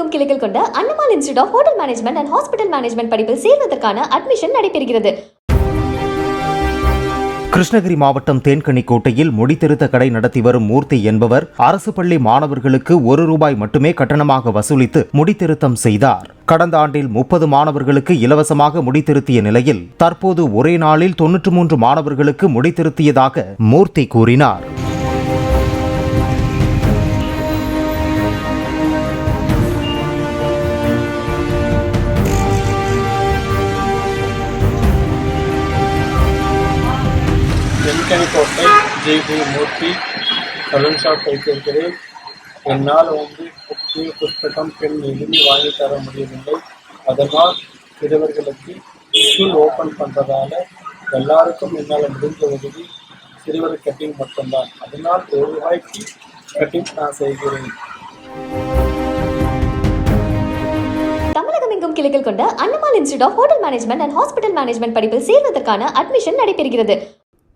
தமிழகமெங்கும் கிளைகள் கொண்ட Annamal institute of hotel management and hospital management படிப்பில் சேர்வதற்கான அட்மிஷன் நடைபெறுகிறது. கிருஷ்ணகிரி மாவட்டம் தேன்கனிக்கோட்டையில் முடித்திருத்த கடை நடத்தி வரும் மூர்த்தி என்பவர் அரசு பள்ளி மாணவர்களுக்கு ஒரு ரூபாய் மட்டுமே கட்டணமாக வசூலித்து முடித்திருத்தம் செய்தார். கடந்த ஆண்டில் முப்பது மாணவர்களுக்கு இலவசமாக முடித்திருத்திய நிலையில் தற்போது ஒரே நாளில் தொன்னூற்று மூன்று மாணவர்களுக்கு முடித்திருத்தியதாக மூர்த்தி கூறினார். Denkanikottai JP Murthy salon shop வைத்திருக்கிறேன் என்னால் வந்து புக்கு புஸ்தகம் பெண் எதுவுமே வாங்கி தர முடியவில்லை. அதனால் சிறுவர்களுக்கு ஸ்கூல் ஓப்பன் பண்ணுறதால எல்லாருக்கும் என்னால் முடிந்த உதவி சிறுவர் கட்டிங் மட்டும்தான். அதனால் ஒரு ரூபாய்க்கு கட்டிங் நான் செய்கிறேன். தமிழகமெங்கும் கிளைகள் கொண்ட Annamal institute of hotel management and hospital management படிப்பில் சேர்வதற்கான அட்மிஷன் நடைபெறுகிறது.